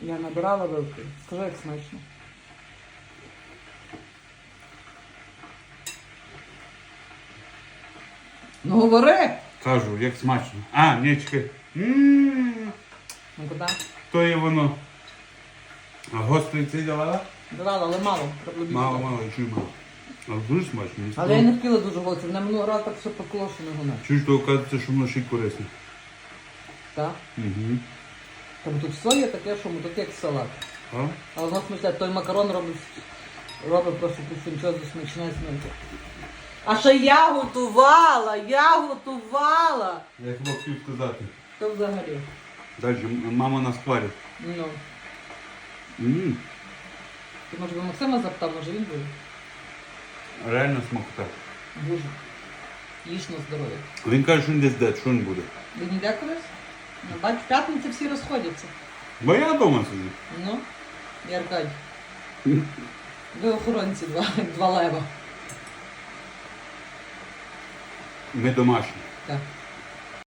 Я набирала вилки. Скажи, як смачно. Ну говори! Кажу, як смачно. А, ні, чекай. М, Ну куди? То є воно. А гострий цей давала? Давала, але мало. треба. Мало, мало, чую мало. Але дуже смачно. мені Але я не хотіла дуже гостро. Мене минулого разу так все що не гуне. Чуєш, то оказується, що воно ще й корисне. Так? Угу. Там тут все є таке, що ми таке як салат. А? Але воно смачне, той макарон робить, робить просто підсимчозу смачне смачне. А ще я готувала, я готувала. Я хіба хотів сказати. То взагалі. Далі, мама нас хвалить. Ну. М, Ти може би Максима запитав, може він буде? Реально смакота. Дуже. Їж на здоров'я. Він каже, що він десь де, що він буде. Він йде кудись? Ну, бач, в п'ятницю всі розходяться. Бо я вдома сиджу. Ну, і Аркадій. Ви охоронці два, два лева. Ми домашні. Так.